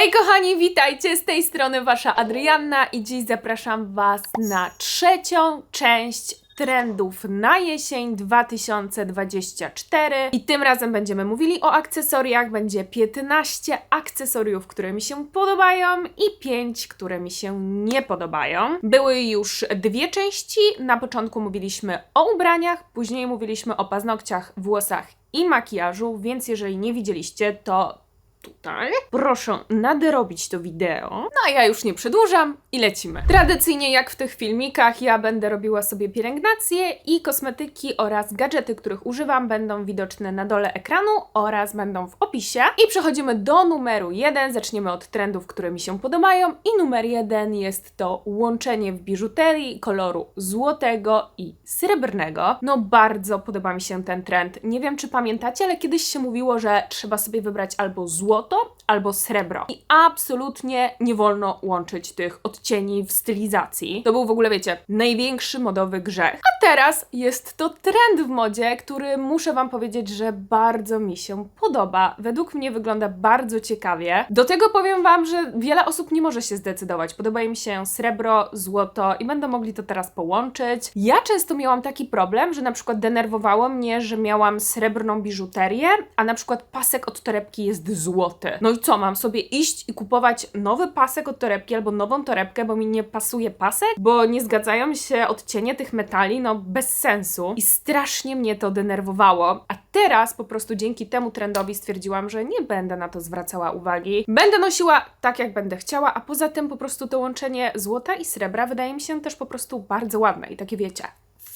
Hej kochani, witajcie! Z tej strony wasza Adrianna i dziś zapraszam was na trzecią część trendów na jesień 2024 i tym razem będziemy mówili o akcesoriach. Będzie 15 akcesoriów, które mi się podobają i 5, które mi się nie podobają. Były już dwie części. Na początku mówiliśmy o ubraniach, później mówiliśmy o paznokciach, włosach i makijażu, więc jeżeli nie widzieliście, to tutaj. Proszę nadrobić to wideo. No a ja już nie przedłużam i lecimy. Tradycyjnie jak w tych filmikach ja będę robiła sobie pielęgnację i kosmetyki oraz gadżety, których używam będą widoczne na dole ekranu oraz będą w opisie. I przechodzimy do numeru jeden. Zaczniemy od trendów, które mi się podobają i numer jeden jest to łączenie w biżuterii koloru złotego i srebrnego. No bardzo podoba mi się ten trend. Nie wiem czy pamiętacie, ale kiedyś się mówiło, że trzeba sobie wybrać albo złoto, albo srebro. I absolutnie nie wolno łączyć tych odcieni w stylizacji. To był w ogóle, wiecie, największy modowy grzech. A teraz jest to trend w modzie, który muszę Wam powiedzieć, że bardzo mi się podoba. Według mnie wygląda bardzo ciekawie. Do tego powiem Wam, że wiele osób nie może się zdecydować. Podoba im się srebro, złoto i będą mogli to teraz połączyć. Ja często miałam taki problem, że na przykład denerwowało mnie, że miałam srebrną biżuterię, a na przykład pasek od torebki jest złoty. No co, mam sobie iść i kupować nowy pasek od torebki albo nową torebkę, bo mi nie pasuje pasek, bo nie zgadzają się odcienie tych metali, no bez sensu. I strasznie mnie to denerwowało. A teraz po prostu dzięki temu trendowi stwierdziłam, że nie będę na to zwracała uwagi. Będę nosiła tak, jak będę chciała, a poza tym po prostu to łączenie złota i srebra wydaje mi się też po prostu bardzo ładne i takie wiecie,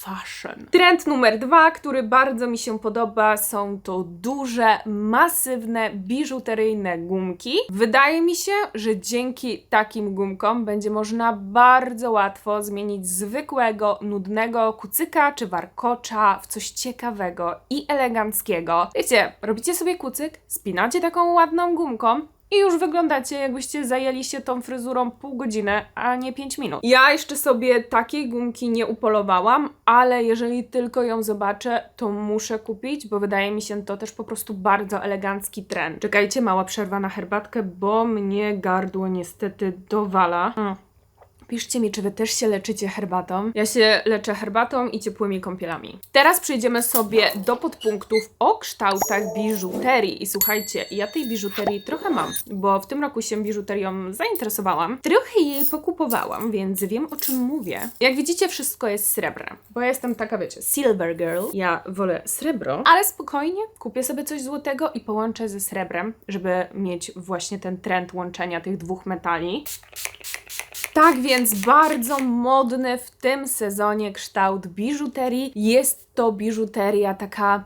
fashion. Trend numer dwa, który bardzo mi się podoba, są to duże, masywne, biżuteryjne gumki. Wydaje mi się, że dzięki takim gumkom będzie można bardzo łatwo zmienić zwykłego, nudnego kucyka czy warkocza w coś ciekawego i eleganckiego. Wiecie, robicie sobie kucyk, spinacie taką ładną gumką i już wyglądacie, jakbyście zajęli się tą fryzurą pół godziny, a nie 5 minut. Ja jeszcze sobie takiej gumki nie upolowałam, ale jeżeli tylko ją zobaczę, to muszę kupić, bo wydaje mi się to też po prostu bardzo elegancki trend. Czekajcie, mała przerwa na herbatkę, bo mnie gardło niestety dowala. Mm. Piszcie mi, czy wy też się leczycie herbatą. Ja się leczę herbatą i ciepłymi kąpielami. Teraz przejdziemy sobie do podpunktów o kształtach biżuterii. I słuchajcie, ja tej biżuterii trochę mam, bo w tym roku się biżuterią zainteresowałam. Trochę jej pokupowałam, więc wiem o czym mówię. Jak widzicie, wszystko jest srebrne, bo ja jestem taka, wiecie, silver girl. Ja wolę srebro, ale spokojnie kupię sobie coś złotego i połączę ze srebrem, żeby mieć właśnie ten trend łączenia tych dwóch metali. Tak więc bardzo modny w tym sezonie kształt biżuterii. Jest to biżuteria taka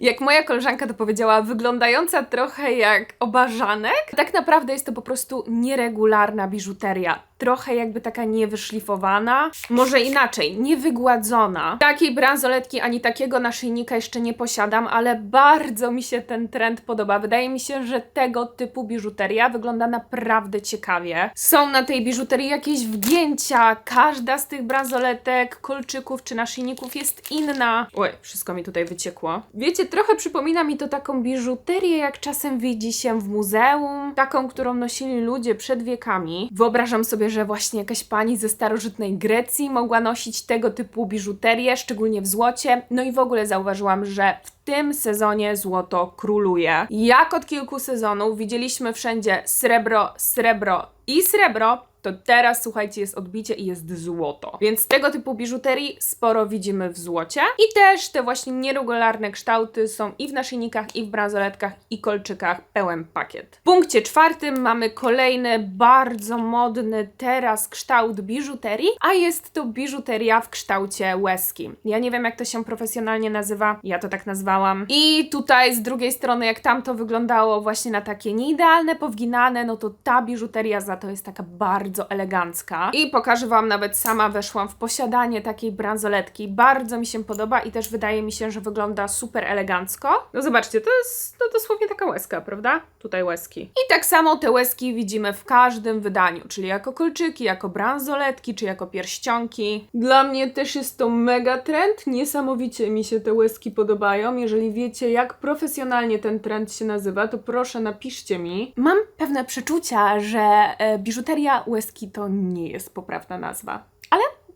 jak moja koleżanka to powiedziała, wyglądająca trochę jak obarzanek. Tak naprawdę jest to po prostu nieregularna biżuteria. Trochę jakby taka niewyszlifowana, może inaczej, niewygładzona. Takiej bransoletki ani takiego naszyjnika jeszcze nie posiadam, ale bardzo mi się ten trend podoba. Wydaje mi się, że tego typu biżuteria wygląda naprawdę ciekawie. Są na tej biżuterii jakieś wgięcia, każda z tych bransoletek, kolczyków czy naszyjników jest inna. Oj, wszystko mi tutaj wyciekło. Wiecie, trochę przypomina mi to taką biżuterię, jak czasem widzi się w muzeum, taką, którą nosili ludzie przed wiekami. Wyobrażam sobie, że właśnie jakaś pani ze starożytnej Grecji mogła nosić tego typu biżuterię, szczególnie w złocie. No i w ogóle zauważyłam, że w tym sezonie złoto króluje. Jak od kilku sezonów widzieliśmy wszędzie srebro, srebro i srebro, to teraz słuchajcie, jest odbicie i jest złoto. Więc tego typu biżuterii sporo widzimy w złocie. I też te właśnie nieregularne kształty są i w naszyjnikach, i w bransoletkach, i kolczykach. Pełen pakiet. W punkcie czwartym mamy kolejny bardzo modny teraz kształt biżuterii, a jest to biżuteria w kształcie łezki. Ja nie wiem, jak to się profesjonalnie nazywa, ja to tak nazwałam. I tutaj z drugiej strony, jak tam to wyglądało właśnie na takie nieidealne, powginane, no to ta biżuteria za to jest taka bardzo bardzo elegancka. I pokażę Wam, nawet sama weszłam w posiadanie takiej bransoletki. Bardzo mi się podoba i też wydaje mi się, że wygląda super elegancko. No zobaczcie, to jest no, dosłownie taka łezka, prawda? Tutaj łezki. I tak samo te łezki widzimy w każdym wydaniu, czyli jako kolczyki, jako bransoletki, czy jako pierścionki. Dla mnie też jest to mega trend. Niesamowicie mi się te łezki podobają. Jeżeli wiecie, jak profesjonalnie ten trend się nazywa, to proszę napiszcie mi. Mam pewne przeczucia, że e, biżuteria łezki to nie jest poprawna nazwa.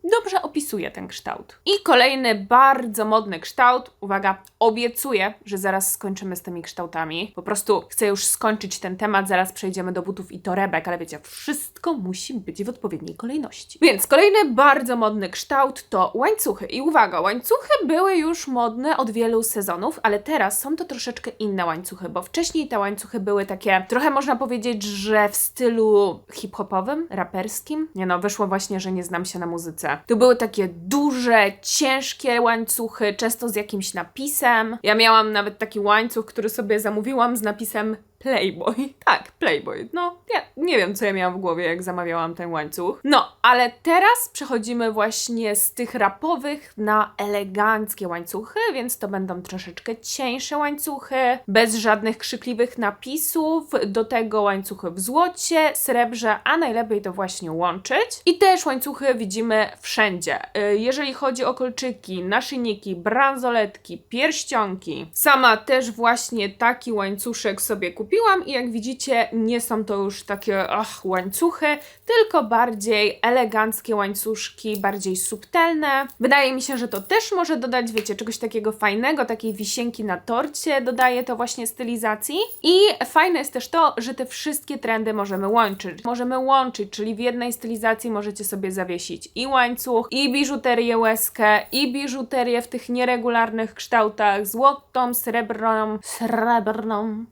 Dobrze opisuje ten kształt. I kolejny bardzo modny kształt. Uwaga, obiecuję, że zaraz skończymy z tymi kształtami. Po prostu chcę już skończyć ten temat, zaraz przejdziemy do butów i torebek, ale wiecie, wszystko musi być w odpowiedniej kolejności. Więc kolejny bardzo modny kształt to łańcuchy. I uwaga, łańcuchy były już modne od wielu sezonów, ale teraz są to troszeczkę inne łańcuchy, bo wcześniej te łańcuchy były takie, trochę można powiedzieć, że w stylu hip-hopowym, raperskim. Nie no, wyszło właśnie, że nie znam się na muzyce. To były takie duże, ciężkie łańcuchy, często z jakimś napisem. Ja miałam nawet taki łańcuch, który sobie zamówiłam z napisem Playboy. Tak, Playboy. No, ja nie wiem, co ja miałam w głowie, jak zamawiałam ten łańcuch. No, ale teraz przechodzimy właśnie z tych rapowych na eleganckie łańcuchy, więc to będą troszeczkę cieńsze łańcuchy, bez żadnych krzykliwych napisów. Do tego łańcuchy w złocie, srebrze, a najlepiej to właśnie łączyć. I też łańcuchy widzimy wszędzie. Y, Jeżeli chodzi o kolczyki, naszyjniki, bransoletki, pierścionki. Sama też właśnie taki łańcuszek sobie kupiłam i jak widzicie, nie są to już takie łańcuchy, tylko bardziej eleganckie łańcuszki, bardziej subtelne. Wydaje mi się, że to też może dodać, wiecie, czegoś takiego fajnego, takiej wisienki na torcie, dodaje to właśnie stylizacji. I fajne jest też to, że te wszystkie trendy możemy łączyć. Możemy łączyć, czyli w jednej stylizacji możecie sobie zawiesić i łańcuch, i biżuterię łezkę, i biżuterię w tych nieregularnych kształtach, złotą, srebrną, srebrną,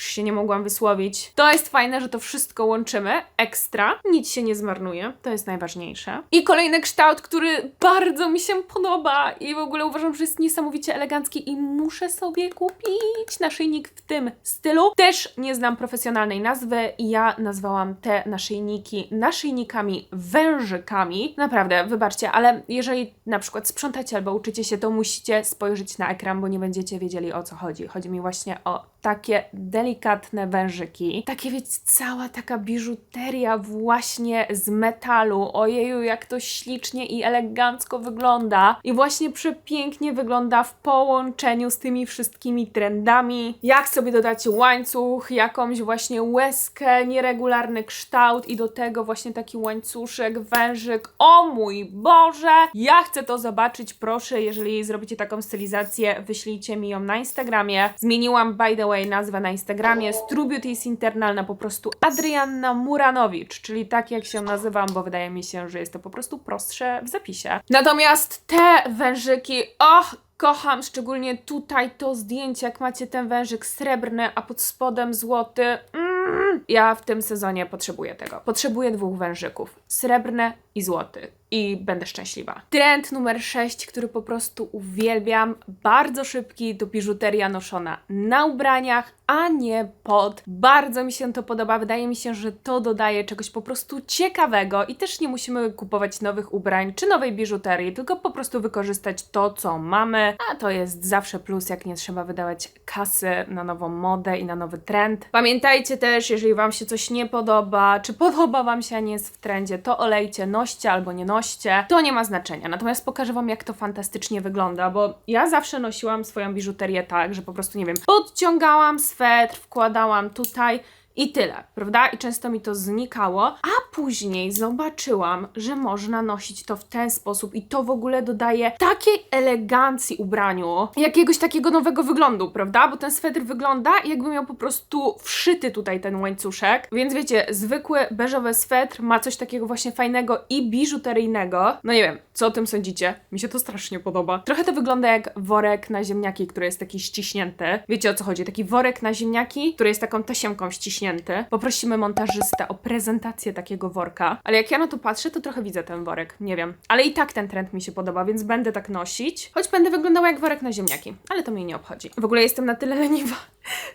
już się nie mogłam wysłowić. To jest fajne, że to wszystko łączymy. Ekstra. Nic się nie zmarnuje. To jest najważniejsze. I kolejny kształt, który bardzo mi się podoba i w ogóle uważam, że jest niesamowicie elegancki i muszę sobie kupić naszyjnik w tym stylu. Też nie znam profesjonalnej nazwy i ja nazwałam te naszyjniki naszyjnikami wężykami. Naprawdę, wybaczcie, ale jeżeli na przykład sprzątacie albo uczycie się, to musicie spojrzeć na ekran, bo nie będziecie wiedzieli o co chodzi. Chodzi mi właśnie o takie delikatne wężyki. Takie wiecie, cała taka biżuteria właśnie z metalu. Ojeju, jak to ślicznie i elegancko wygląda. I właśnie przepięknie wygląda w połączeniu z tymi wszystkimi trendami. Jak sobie dodacie łańcuch, jakąś właśnie łezkę, nieregularny kształt i do tego właśnie taki łańcuszek, wężyk. O mój Boże! Ja chcę to zobaczyć, proszę, jeżeli zrobicie taką stylizację, wyślijcie mi ją na Instagramie. Zmieniłam, by the way, nazwę na Instagramie z True Beauty is Internal na po prostu Adrianna Muranowicz, czyli tak jak się nazywam, bo wydaje mi się, że jest to po prostu prostsze w zapisie. Natomiast te wężyki, och, kocham, szczególnie tutaj to zdjęcie, jak macie ten wężyk srebrny, a pod spodem złoty. Mm, ja w tym sezonie potrzebuję tego. Potrzebuję dwóch wężyków. Srebrny i złoty. I będę szczęśliwa. Trend numer 6, który po prostu uwielbiam, bardzo szybki, to biżuteria noszona na ubraniach, a nie pod. Bardzo mi się to podoba. Wydaje mi się, że to dodaje czegoś po prostu ciekawego i też nie musimy kupować nowych ubrań czy nowej biżuterii, tylko po prostu wykorzystać to, co mamy, a to jest zawsze plus, jak nie trzeba wydawać kasy na nową modę i na nowy trend. Pamiętajcie też, jeżeli Wam się coś nie podoba, czy podoba Wam się, a nie jest w trendzie, to olejcie, noście albo nie noście. To nie ma znaczenia. Natomiast pokażę Wam, jak to fantastycznie wygląda, bo ja zawsze nosiłam swoją biżuterię tak, że po prostu, nie wiem, podciągałam swetr, wkładałam tutaj i tyle, prawda? I często mi to znikało, a później zobaczyłam, że można nosić to w ten sposób i to w ogóle dodaje takiej elegancji ubraniu, jakiegoś takiego nowego wyglądu, prawda? Bo ten swetr wygląda jakby miał po prostu wszyty tutaj ten łańcuszek, więc wiecie, zwykły beżowy swetr ma coś takiego właśnie fajnego i biżuteryjnego. No nie wiem, co o tym sądzicie? Mi się to strasznie podoba. Trochę to wygląda jak worek na ziemniaki, który jest taki ściśnięty. Wiecie o co chodzi? Taki worek na ziemniaki, który jest taką tasiemką ściśnięty. Poprosimy montażystę o prezentację takiego worka. Ale jak ja na to patrzę, to trochę widzę ten worek. Nie wiem. Ale i tak ten trend mi się podoba, więc będę tak nosić. Choć będę wyglądała jak worek na ziemniaki. Ale to mnie nie obchodzi. W ogóle jestem na tyle leniwa,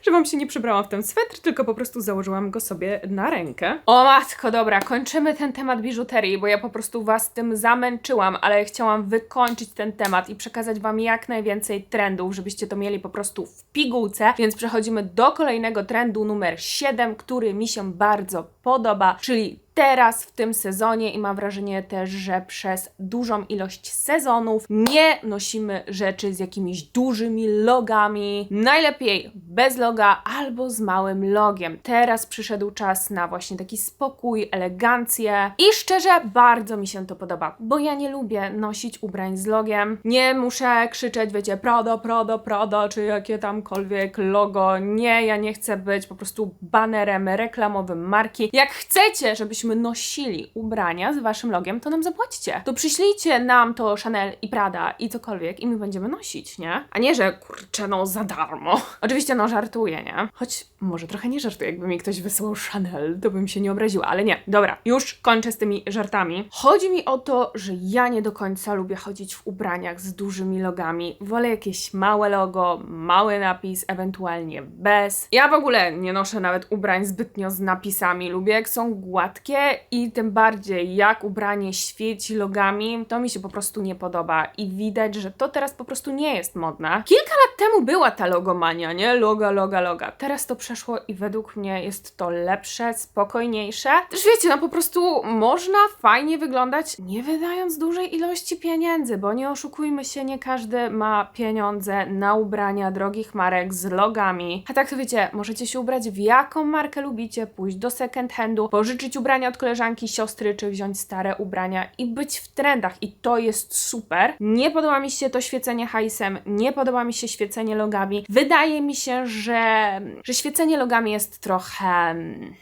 że wam się nie przebrałam w ten swetr, tylko po prostu założyłam go sobie na rękę. O matko, dobra, kończymy ten temat biżuterii, bo ja po prostu was tym zamęczyłam, ale chciałam wykończyć ten temat i przekazać wam jak najwięcej trendów, żebyście to mieli po prostu w pigułce, więc przechodzimy do kolejnego trendu numer 7, który mi się bardzo podoba, czyli teraz w tym sezonie i mam wrażenie też, że przez dużą ilość sezonów nie nosimy rzeczy z jakimiś dużymi logami. Najlepiej bez loga albo z małym logiem. Teraz przyszedł czas na właśnie taki spokój, elegancję i szczerze bardzo mi się to podoba, bo ja nie lubię nosić ubrań z logiem. Nie muszę krzyczeć, wiecie, Prado, Prado, Prado, czy jakie tamkolwiek logo. Nie, ja nie chcę być po prostu banerem reklamowym marki. Jak chcecie, żebyśmy nosili ubrania z waszym logiem, to nam zapłacicie. To przyślijcie nam to Chanel i Prada i cokolwiek i my będziemy nosić, nie? A nie, że kurczę, no za darmo. Oczywiście, no żartuję, nie? Choć może trochę nie żartuję, jakby mi ktoś wysłał Chanel, to bym się nie obraziła, ale nie. Dobra, już kończę z tymi żartami. Chodzi mi o to, że ja nie do końca lubię chodzić w ubraniach z dużymi logami. Wolę jakieś małe logo, mały napis, ewentualnie bez. Ja w ogóle nie noszę nawet ubrań zbytnio z napisami. Lubię jak są gładkie i tym bardziej jak ubranie świeci logami, to mi się po prostu nie podoba i widać, że to teraz po prostu nie jest modne. Kilka lat temu była ta logomania, nie? Loga, loga, loga. Teraz to przeszło i według mnie jest to lepsze, spokojniejsze. Też wiecie, no po prostu można fajnie wyglądać, nie wydając dużej ilości pieniędzy, bo nie oszukujmy się, nie każdy ma pieniądze na ubrania drogich marek z logami. A tak to wiecie, możecie się ubrać w jaką markę lubicie, pójść do second handu, pożyczyć ubrania od koleżanki, siostry, czy wziąć stare ubrania i być w trendach. I to jest super. Nie podoba mi się to świecenie hajsem, nie podoba mi się świecenie logami. Wydaje mi się, że, że świecenie logami jest trochę mm,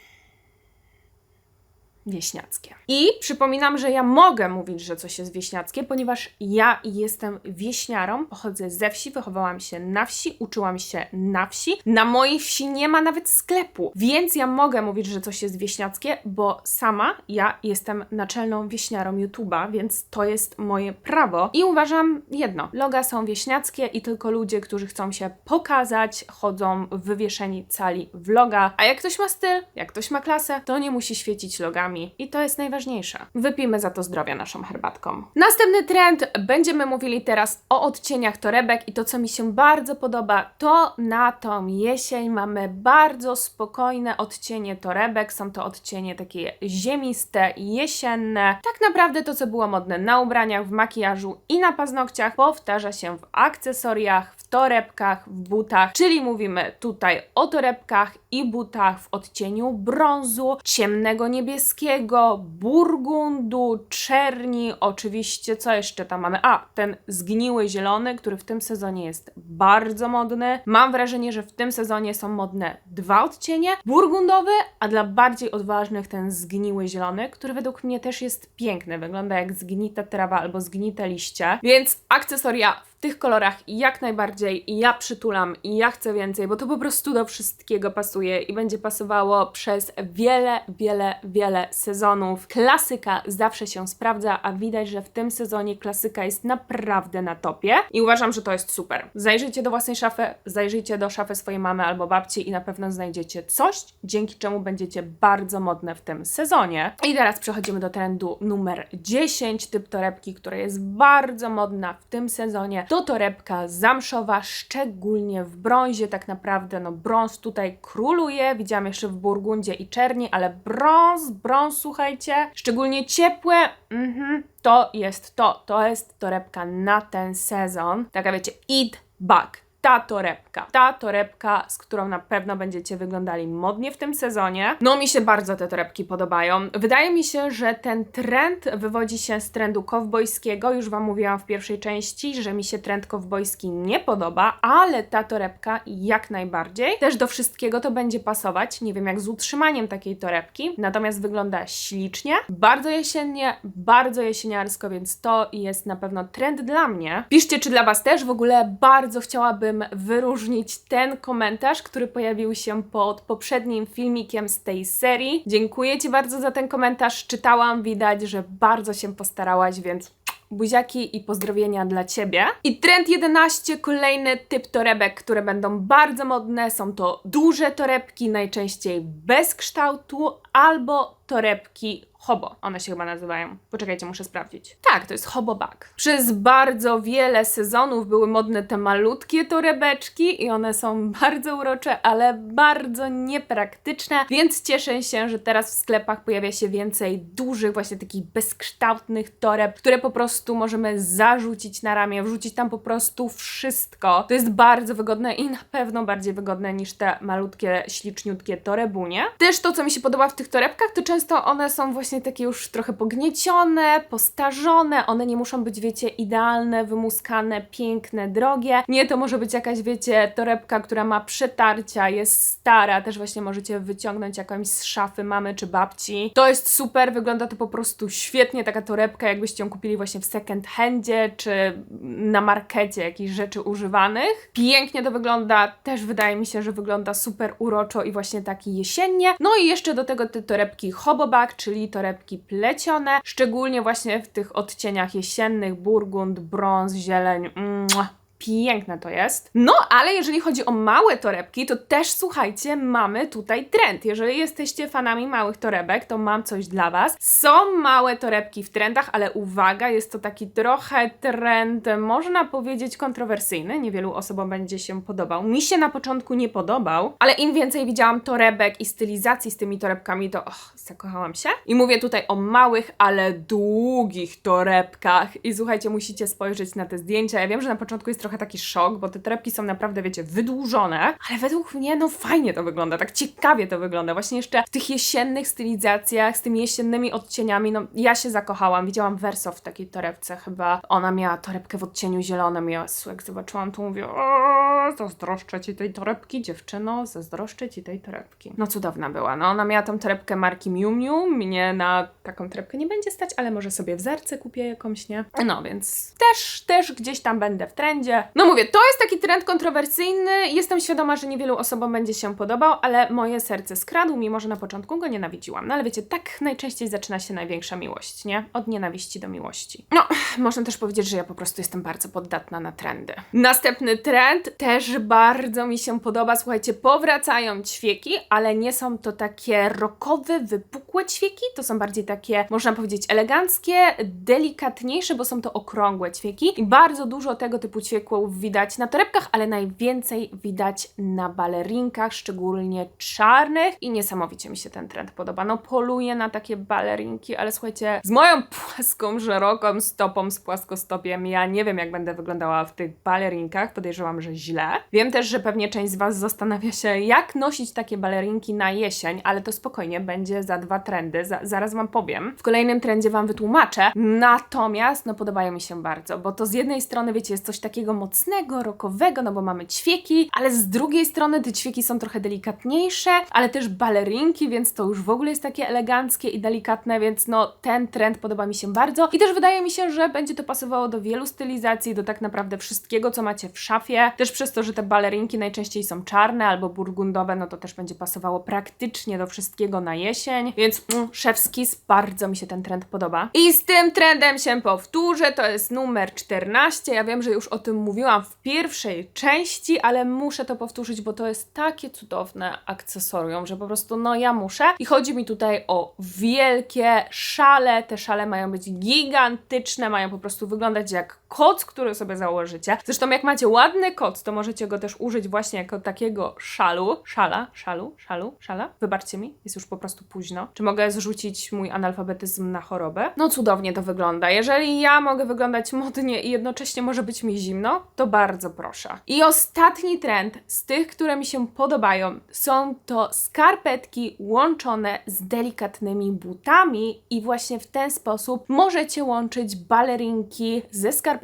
wieśniackie. I przypominam, że ja mogę mówić, że coś jest wieśniackie, ponieważ ja jestem wieśniarą, pochodzę ze wsi, wychowałam się na wsi, uczyłam się na wsi. Na mojej wsi nie ma nawet sklepu, więc ja mogę mówić, że coś jest wieśniackie, bo sama ja jestem naczelną wieśniarą YouTube'a, więc to jest moje prawo. I uważam jedno, loga są wieśniackie i tylko ludzie, którzy chcą się pokazać, chodzą wywieszeni cali vloga. A jak ktoś ma styl, jak ktoś ma klasę, to nie musi świecić logami i to jest najważniejsze. Wypijmy za to zdrowia naszą herbatką. Następny trend, będziemy mówili teraz o odcieniach torebek i to, co mi się bardzo podoba, to na tą jesień mamy bardzo spokojne odcienie torebek. Są to odcienie takie ziemiste, jesienne. Tak naprawdę to, co było modne na ubraniach, w makijażu i na paznokciach, powtarza się w akcesoriach, w torebkach, w butach, czyli mówimy tutaj o torebkach i butach w odcieniu brązu, ciemnego niebieskiego, burgundu, czerni, oczywiście co jeszcze tam mamy? A, ten zgniły zielony, który w tym sezonie jest bardzo modny. Mam wrażenie, że w tym sezonie są modne dwa odcienie, burgundowy, a dla bardziej odważnych ten zgniły zielony, który według mnie też jest piękny, wygląda jak zgnita trawa albo zgnite liście, więc akcesoria tych kolorach jak najbardziej ja przytulam i ja chcę więcej, bo to po prostu do wszystkiego pasuje i będzie pasowało przez wiele, wiele, wiele sezonów. Klasyka zawsze się sprawdza, a widać, że w tym sezonie klasyka jest naprawdę na topie i uważam, że to jest super. Zajrzyjcie do własnej szafy, zajrzyjcie do szafy swojej mamy albo babci i na pewno znajdziecie coś, dzięki czemu będziecie bardzo modne w tym sezonie. I teraz przechodzimy do trendu numer 10, typ torebki, która jest bardzo modna w tym sezonie. To torebka zamszowa, szczególnie w brązie. Tak naprawdę, no brąz tutaj króluje. Widziałam jeszcze w burgundzie i czerni, ale brąz, brąz, słuchajcie, szczególnie ciepłe, mhm, to jest to. To jest torebka na ten sezon. Taka wiecie, eat back ta torebka. Ta torebka, z którą na pewno będziecie wyglądali modnie w tym sezonie. No mi się bardzo te torebki podobają. Wydaje mi się, że ten trend wywodzi się z trendu kowbojskiego. Już Wam mówiłam w pierwszej części, że mi się trend kowbojski nie podoba, ale ta torebka jak najbardziej. Też do wszystkiego to będzie pasować. Nie wiem jak z utrzymaniem takiej torebki, natomiast wygląda ślicznie. Bardzo jesiennie, bardzo jesieniarsko, więc to jest na pewno trend dla mnie. Piszcie, czy dla Was też. W ogóle bardzo chciałabym wyróżnić ten komentarz, który pojawił się pod poprzednim filmikiem z tej serii. Dziękuję Ci bardzo za ten komentarz. Czytałam, widać, że bardzo się postarałaś, więc buziaki i pozdrowienia dla Ciebie. I trend 11, kolejny typ torebek, które będą bardzo modne. Są to duże torebki, najczęściej bez kształtu, albo torebki hobo. One się chyba nazywają. Poczekajcie, muszę sprawdzić. Tak, to jest hobo bag. Przez bardzo wiele sezonów były modne te malutkie torebeczki i one są bardzo urocze, ale bardzo niepraktyczne, więc cieszę się, że teraz w sklepach pojawia się więcej dużych, właśnie takich bezkształtnych toreb, które po prostu możemy zarzucić na ramię, wrzucić tam po prostu wszystko. To jest bardzo wygodne i na pewno bardziej wygodne niż te malutkie, śliczniutkie torebunie. Też to, co mi się podoba w tych torebkach, to często one są właśnie takie już trochę pogniecione, postarzone, one nie muszą być, wiecie, idealne, wymuskane, piękne, drogie. Nie, to może być jakaś, wiecie, torebka, która ma przetarcia, jest stara, też właśnie możecie wyciągnąć jakąś z szafy mamy czy babci. To jest super, wygląda to po prostu świetnie, taka torebka, jakbyście ją kupili właśnie w second handzie, czy na markecie jakichś rzeczy używanych. Pięknie to wygląda, też wydaje mi się, że wygląda super uroczo i właśnie taki jesiennie. No i jeszcze do tego te torebki hobobag, czyli torebki plecione, szczególnie właśnie w tych odcieniach jesiennych, burgund, brąz, zieleń. Mua. Piękne to jest. No, ale jeżeli chodzi o małe torebki, to też słuchajcie, mamy tutaj trend. Jeżeli jesteście fanami małych torebek, to mam coś dla Was. Są małe torebki w trendach, ale uwaga, jest to taki trochę trend, można powiedzieć, kontrowersyjny. Niewielu osobom będzie się podobał. Mi się na początku nie podobał, ale im więcej widziałam torebek i stylizacji z tymi torebkami, to och, zakochałam się. I mówię tutaj o małych, ale długich torebkach. I słuchajcie, musicie spojrzeć na te zdjęcia. Ja wiem, że na początku jest trochę taki szok, bo te torebki są naprawdę, wiecie, wydłużone, ale według mnie, no fajnie to wygląda, tak ciekawie to wygląda. Właśnie jeszcze w tych jesiennych stylizacjach, z tymi jesiennymi odcieniami, no ja się zakochałam. Widziałam Verso w takiej torebce chyba. Ona miała torebkę w odcieniu zielonym. Ja jak zobaczyłam, to mówię, zazdroszczę ci tej torebki, dziewczyno, zazdroszczę ci tej torebki. No cudowna była. No ona miała tą torebkę marki Miu Miu. Mnie na taką torebkę nie będzie stać, ale może sobie w zerce kupię jakąś, nie? No więc też, też gdzieś tam będę w trendzie. No mówię, to jest taki trend kontrowersyjny. Jestem świadoma, że niewielu osobom będzie się podobał, ale moje serce skradł, mimo że na początku go nienawidziłam. No ale wiecie, tak najczęściej zaczyna się największa miłość, nie? Od nienawiści do miłości. No, można też powiedzieć, że ja po prostu jestem bardzo poddatna na trendy. Następny trend też bardzo mi się podoba. Słuchajcie, powracają ćwieki, ale nie są to takie rokowe, wypukłe ćwieki. To są bardziej takie, można powiedzieć, eleganckie, delikatniejsze, bo są to okrągłe ćwieki. I bardzo dużo tego typu ćwieków widać na torebkach, ale najwięcej widać na balerinkach, szczególnie czarnych. I niesamowicie mi się ten trend podoba. No, poluję na takie balerinki, ale słuchajcie, z moją płaską, szeroką stopą, z płaskostopiem, ja nie wiem, jak będę wyglądała w tych balerinkach. Podejrzewam, że źle. Wiem też, że pewnie część z Was zastanawia się, jak nosić takie balerinki na jesień, ale to spokojnie, będzie za dwa trendy. Za, zaraz Wam powiem. W kolejnym trendzie Wam wytłumaczę. Natomiast, no, podobają mi się bardzo, bo to z jednej strony, wiecie, jest coś takiego mocnego, rokowego, no bo mamy ćwieki, ale z drugiej strony te ćwieki są trochę delikatniejsze, ale też balerinki, więc to już w ogóle jest takie eleganckie i delikatne, więc no ten trend podoba mi się bardzo i też wydaje mi się, że będzie to pasowało do wielu stylizacji, do tak naprawdę wszystkiego, co macie w szafie. Też przez to, że te balerinki najczęściej są czarne albo burgundowe, no to też będzie pasowało praktycznie do wszystkiego na jesień, więc mm, szewskis, bardzo mi się ten trend podoba. I z tym trendem się powtórzę, to jest numer 14. Ja wiem, że już o tym mówiłam w pierwszej części, ale muszę to powtórzyć, bo to jest takie cudowne akcesorium, że po prostu no ja muszę. I chodzi mi tutaj o wielkie szale. Te szale mają być gigantyczne, mają po prostu wyglądać jak koc, który sobie założycie. Zresztą jak macie ładny koc, to możecie go też użyć właśnie jako takiego szalu. Szala, szalu, szalu, szala. Wybaczcie mi, jest już po prostu późno. Czy mogę zrzucić mój analfabetyzm na chorobę? No cudownie to wygląda. Jeżeli ja mogę wyglądać modnie i jednocześnie może być mi zimno, to bardzo proszę. I ostatni trend z tych, które mi się podobają, są to skarpetki łączone z delikatnymi butami i właśnie w ten sposób możecie łączyć balerinki ze skarpetkami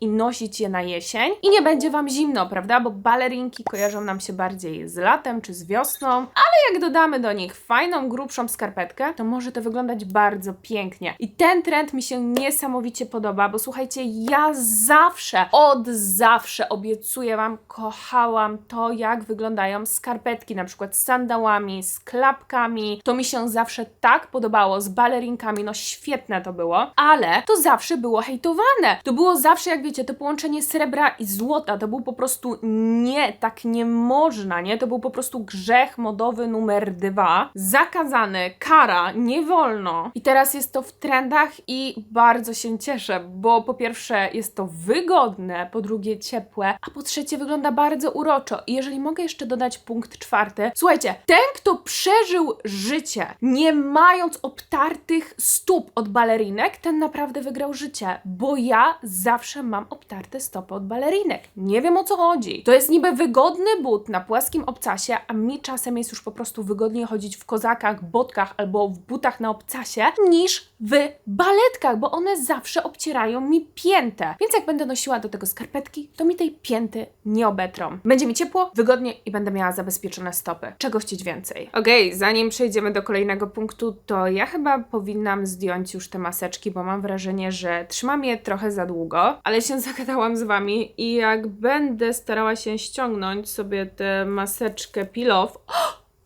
i nosić je na jesień i nie będzie Wam zimno, prawda? Bo balerinki kojarzą nam się bardziej z latem czy z wiosną, ale jak dodamy do nich fajną, grubszą skarpetkę, to może to wyglądać bardzo pięknie. I ten trend mi się niesamowicie podoba, bo słuchajcie, ja zawsze od zawsze, obiecuję Wam, kochałam to, jak wyglądają skarpetki, na przykład z sandałami, z klapkami. To mi się zawsze tak podobało, z balerinkami, no świetne to było, ale to zawsze było hejtowane. To było zawsze, jak wiecie, to połączenie srebra i złota, to był po prostu nie, tak nie można, nie? To był po prostu grzech modowy numer dwa. Zakazany, kara, nie wolno. I teraz jest to w trendach i bardzo się cieszę, bo po pierwsze jest to wygodne, po drugie ciepłe, a po trzecie wygląda bardzo uroczo. I jeżeli mogę jeszcze dodać punkt czwarty, słuchajcie, ten, kto przeżył życie, nie mając obtartych stóp od balerinek, ten naprawdę wygrał życie, bo ja zawsze mam obtarte stopy od balerinek. Nie wiem o co chodzi. To jest niby wygodny but na płaskim obcasie, a mi czasem jest już po prostu wygodniej chodzić w kozakach, botkach albo w butach na obcasie niż w baletkach, bo one zawsze obcierają mi piętę. Więc jak będę nosiła do tego skarpetki, to mi tej pięty nie obetrą. Będzie mi ciepło, wygodnie i będę miała zabezpieczone stopy. Czego chcieć więcej? Okej, zanim przejdziemy do kolejnego punktu, to ja chyba powinnam zdjąć już te maseczki, bo mam wrażenie, że trzymam je trochę za długo, ale się zagadałam z wami i jak będę starała się ściągnąć sobie tę maseczkę peel off,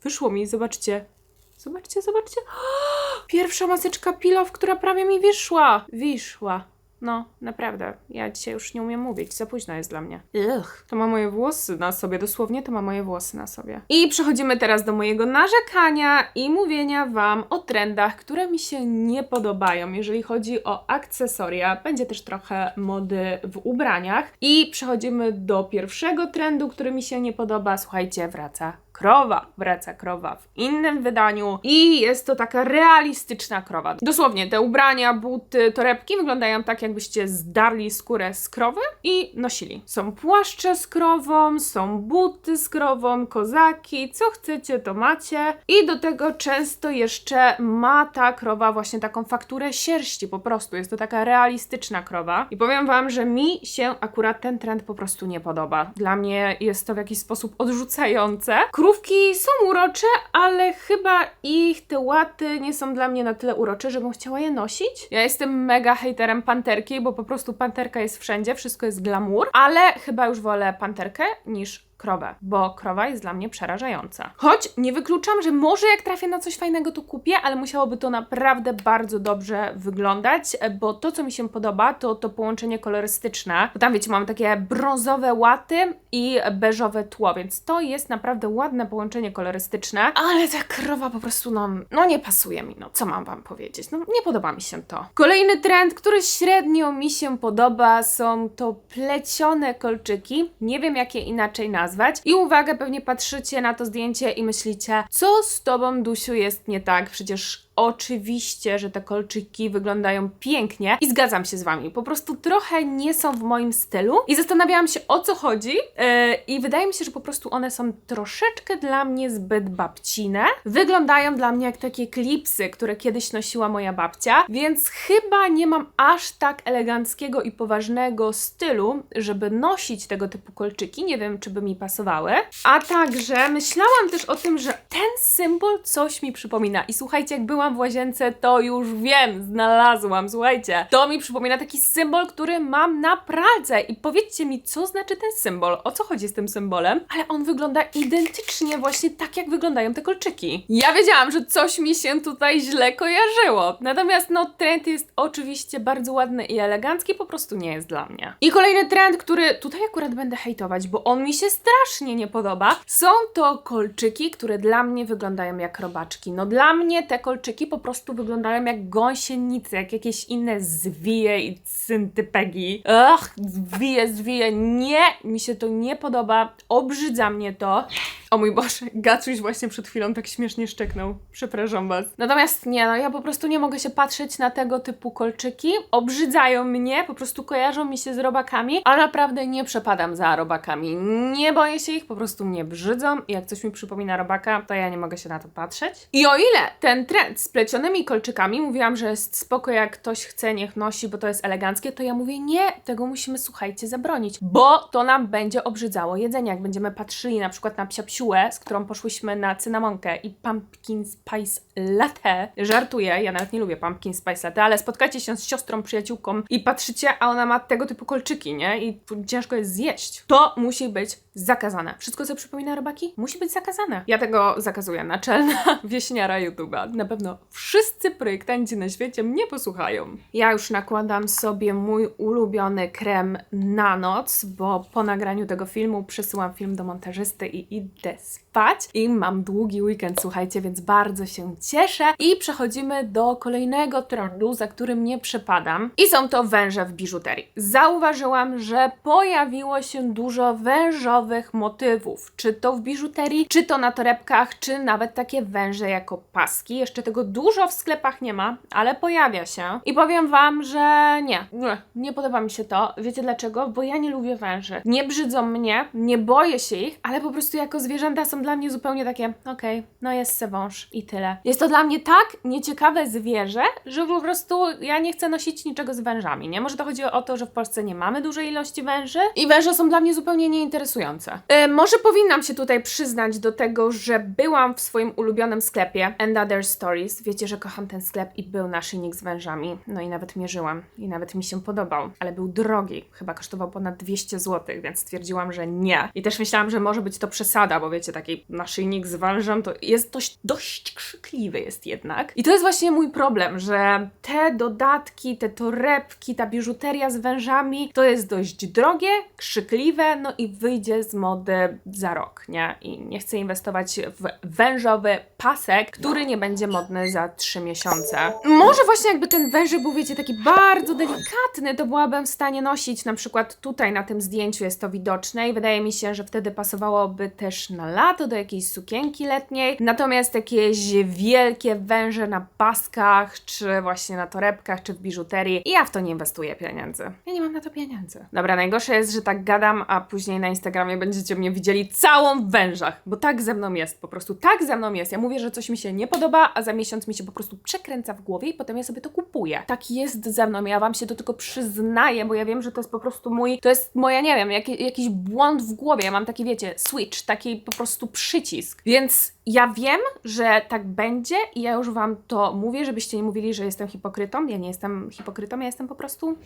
wyszło mi, zobaczcie. Zobaczcie, zobaczcie. Pierwsza maseczka off, która prawie mi wyszła. Wyszła. No, naprawdę. Ja dzisiaj już nie umiem mówić. Za późno jest dla mnie. Ugh. To ma moje włosy na sobie. Dosłownie to ma moje włosy na sobie. I przechodzimy teraz do mojego narzekania i mówienia Wam o trendach, które mi się nie podobają, jeżeli chodzi o akcesoria. Będzie też trochę mody w ubraniach. I przechodzimy do pierwszego trendu, który mi się nie podoba. Słuchajcie, wraca krowa. Wraca krowa w innym wydaniu i jest to taka realistyczna krowa. Dosłownie te ubrania, buty, torebki wyglądają tak, jakbyście zdarli skórę z krowy i nosili. Są płaszcze z krową, są buty z krową, kozaki, co chcecie, to macie. I do tego często jeszcze ma ta krowa właśnie taką fakturę sierści, po prostu. Jest to taka realistyczna krowa. I powiem Wam, że mi się akurat ten trend po prostu nie podoba. Dla mnie jest to w jakiś sposób odrzucające. Są urocze, ale chyba ich te łaty nie są dla mnie na tyle urocze, żebym chciała je nosić. Ja jestem mega hejterem panterki, bo po prostu panterka jest wszędzie, wszystko jest glamour, ale chyba już wolę panterkę niż krowę, bo krowa jest dla mnie przerażająca. Choć nie wykluczam, że może jak trafię na coś fajnego, to kupię, ale musiałoby to naprawdę bardzo dobrze wyglądać, bo to, co mi się podoba, to to połączenie kolorystyczne, bo tam wiecie, mam takie brązowe łaty i beżowe tło, więc to jest naprawdę ładne połączenie kolorystyczne, ale ta krowa po prostu, no, no nie pasuje mi, no co mam wam powiedzieć, no nie podoba mi się to. Kolejny trend, który średnio mi się podoba, są to plecione kolczyki, nie wiem jakie inaczej nazwać, i uwaga, pewnie patrzycie na to zdjęcie i myślicie, co z tobą, Dusiu, jest nie tak, przecież Oczywiście, że te kolczyki wyglądają pięknie i zgadzam się z Wami. Po prostu trochę nie są w moim stylu i zastanawiałam się o co chodzi yy, i wydaje mi się, że po prostu one są troszeczkę dla mnie zbyt babcine. Wyglądają dla mnie jak takie klipsy, które kiedyś nosiła moja babcia, więc chyba nie mam aż tak eleganckiego i poważnego stylu, żeby nosić tego typu kolczyki. Nie wiem, czy by mi pasowały. A także myślałam też o tym, że ten symbol coś mi przypomina i słuchajcie, jak byłam w łazience, to już wiem, znalazłam, słuchajcie. To mi przypomina taki symbol, który mam na Pradze i powiedzcie mi, co znaczy ten symbol, o co chodzi z tym symbolem, ale on wygląda identycznie właśnie tak, jak wyglądają te kolczyki. Ja wiedziałam, że coś mi się tutaj źle kojarzyło, natomiast no trend jest oczywiście bardzo ładny i elegancki, po prostu nie jest dla mnie. I kolejny trend, który tutaj akurat będę hejtować, bo on mi się strasznie nie podoba, są to kolczyki, które dla mnie wyglądają jak robaczki. No dla mnie te kolczyki po prostu wyglądają jak gąsienice, jak jakieś inne zwije i syntypegi. Ach, zwije, zwije. Nie, mi się to nie podoba. Obrzydza mnie to. O mój Boże, Gacuś właśnie przed chwilą tak śmiesznie szczeknął. Przepraszam was. Natomiast nie, no ja po prostu nie mogę się patrzeć na tego typu kolczyki. Obrzydzają mnie, po prostu kojarzą mi się z robakami, a naprawdę nie przepadam za robakami. Nie boję się ich, po prostu mnie brzydzą i jak coś mi przypomina robaka, to ja nie mogę się na to patrzeć. I o ile ten trend z plecionymi kolczykami mówiłam, że jest spoko, jak ktoś chce, niech nosi, bo to jest eleganckie, to ja mówię nie, tego musimy, słuchajcie, zabronić, bo to nam będzie obrzydzało jedzenie. Jak będziemy patrzyli na przykład na psia przyjaciółę, z którą poszłyśmy na cynamonkę i pumpkin spice latte. Żartuję, ja nawet nie lubię pumpkin spice latte, ale spotkacie się z siostrą, przyjaciółką i patrzycie, a ona ma tego typu kolczyki, nie? I ciężko jest zjeść. To musi być zakazane. Wszystko, co przypomina robaki, musi być zakazane. Ja tego zakazuję. Naczelna wieśniara YouTube'a. Na pewno wszyscy projektanci na świecie mnie posłuchają. Ja już nakładam sobie mój ulubiony krem na noc, bo po nagraniu tego filmu przesyłam film do montażysty i idę spać. I mam długi weekend, słuchajcie, więc bardzo się cieszę. I przechodzimy do kolejnego trendu, za którym nie przepadam. I są to węże w biżuterii. Zauważyłam, że pojawiło się dużo wężowych motywów. Czy to w biżuterii, czy to na torebkach, czy nawet takie węże jako paski. Jeszcze tego dużo w sklepach nie ma, ale pojawia się. I powiem Wam, że nie, nie, nie podoba mi się to. Wiecie dlaczego? Bo ja nie lubię węży. Nie brzydzą mnie, nie boję się ich, ale po prostu jako zwierzęta są dla mnie zupełnie takie, okej, no jest se wąż i tyle. Jest to dla mnie tak nieciekawe zwierzę, że po prostu ja nie chcę nosić niczego z wężami, nie? Może to chodzi o to, że w Polsce nie mamy dużej ilości węży i węże są dla mnie zupełnie nieinteresujące. E, może powinnam się tutaj przyznać do tego, że byłam w swoim ulubionym sklepie And Other Stories. Wiecie, że kocham ten sklep i był naszyjnik z wężami. No i nawet mierzyłam i nawet mi się podobał, ale był drogi. Chyba kosztował ponad 200 zł, więc stwierdziłam, że nie. I też myślałam, że może być to przesada, bo wiecie, taki naszyjnik z wężem to jest dość, dość krzykliwy jest jednak. I to jest właśnie mój problem, że te dodatki, te torebki, ta biżuteria z wężami to jest dość drogie, krzykliwe, no i wyjdzie z mody za rok, nie? I nie chcę inwestować w wężowy pasek, który nie będzie modny za 3 miesiące. Może właśnie jakby ten wężyk był, wiecie, taki bardzo delikatny, to byłabym w stanie nosić, na przykład tutaj na tym zdjęciu jest to widoczne i wydaje mi się, że wtedy pasowałoby też na lato do jakiejś sukienki letniej. Natomiast jakieś wielkie węże na paskach, czy właśnie na torebkach, czy w biżuterii, ja w to nie inwestuję pieniędzy. Ja nie mam na to pieniędzy. Dobra, najgorsze jest, że tak gadam, a później na Instagramie będziecie mnie widzieli całą w wężach, bo tak ze mną jest, po prostu tak ze mną jest. Ja mówię, że coś mi się nie podoba, a za miesiąc mi się po prostu przekręca w głowie i potem ja sobie to kupuję. Tak jest ze mną, ja wam się to tylko przyznaję, bo ja wiem, że to jest po prostu mój, to jest moja, nie wiem, jaki, jakiś błąd w głowie. Ja mam taki, wiecie, switch, taki po prostu przycisk. Więc ja wiem, że tak będzie i ja już wam to mówię, żebyście nie mówili, że jestem hipokrytą. Ja nie jestem hipokrytą, ja jestem po prostu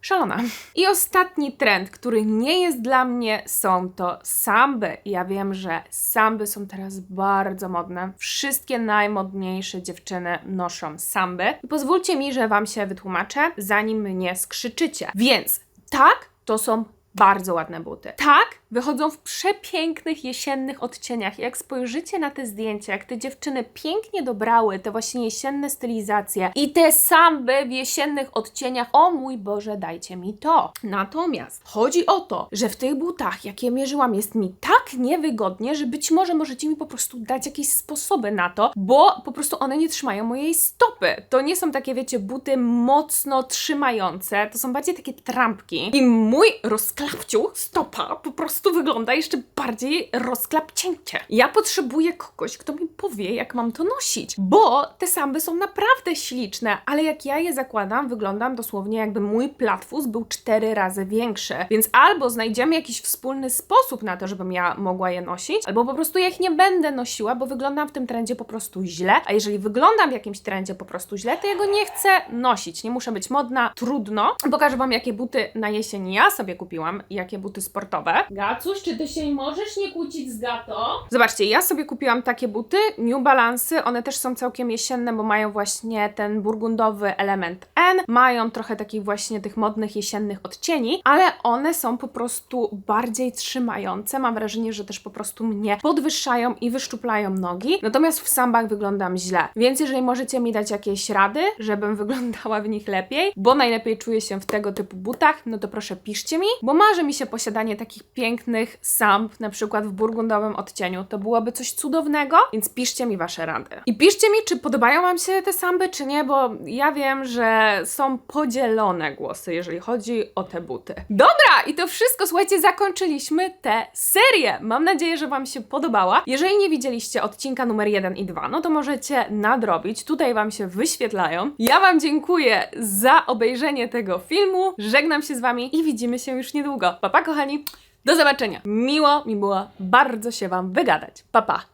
szalona. I ostatni trend, który nie jest dla mnie, są to samby. Ja wiem, że samby są teraz bardzo modne. Wszystkie najmodniejsze dziewczyny noszą samby. I pozwólcie mi, że Wam się wytłumaczę, zanim mnie skrzyczycie. Więc tak, to są bardzo ładne buty. Tak, wychodzą w przepięknych jesiennych odcieniach. Jak spojrzycie na te zdjęcia, jak te dziewczyny pięknie dobrały te właśnie jesienne stylizacje i te samby w jesiennych odcieniach, o mój Boże, dajcie mi to. Natomiast chodzi o to, że w tych butach, jakie mierzyłam, jest mi tak niewygodnie, że być może możecie mi po prostu dać jakieś sposoby na to, bo po prostu one nie trzymają mojej stopy. To nie są takie, wiecie, buty mocno trzymające, to są bardziej takie trampki i mój rozklapciu stopa po prostu wygląda jeszcze bardziej rozklapcięcie. Ja potrzebuję kogoś, kto mi powie, jak mam to nosić, bo te samby są naprawdę śliczne, ale jak ja je zakładam, wyglądam dosłownie jakby mój platfus był cztery razy większy. Więc albo znajdziemy jakiś wspólny sposób na to, żebym ja mogła je nosić, albo po prostu ja ich nie będę nosiła, bo wyglądam w tym trendzie po prostu źle, a jeżeli wyglądam w jakimś trendzie po prostu źle, to ja go nie chcę nosić. Nie muszę być modna, trudno. Pokażę Wam, jakie buty na jesień ja sobie kupiłam jakie buty sportowe. Gacuś, czy Ty się możesz nie kłócić z Gato? Zobaczcie, ja sobie kupiłam takie buty, New Balance, one też są całkiem jesienne, bo mają właśnie ten burgundowy element N, mają trochę takich właśnie tych modnych jesiennych odcieni, ale one są po prostu bardziej trzymające. Mam wrażenie, że też po prostu mnie podwyższają i wyszczuplają nogi. Natomiast w sambach wyglądam źle. Więc jeżeli możecie mi dać jakieś rady, żebym wyglądała w nich lepiej, bo najlepiej czuję się w tego typu butach, no to proszę piszcie mi, bo marzy mi się posiadanie takich pięknych samp, na przykład w burgundowym odcieniu. To byłoby coś cudownego, więc piszcie mi wasze rady. I piszcie mi, czy podobają wam się te samby, czy nie, bo ja wiem, że są podzielone głosy, jeżeli chodzi o te buty. Dobra, i to wszystko, słuchajcie, zakończyliśmy tę serię. Mam nadzieję, że wam się podobała. Jeżeli nie widzieliście odcinka numer 1 i 2, no to możecie nadrobić. Tutaj wam się wyświetlają. Ja wam dziękuję za obejrzenie tego filmu. Żegnam się z wami i widzimy się już niedługo. Pa, pa kochani! Do zobaczenia. Miło mi było bardzo się Wam wygadać. Pa, pa.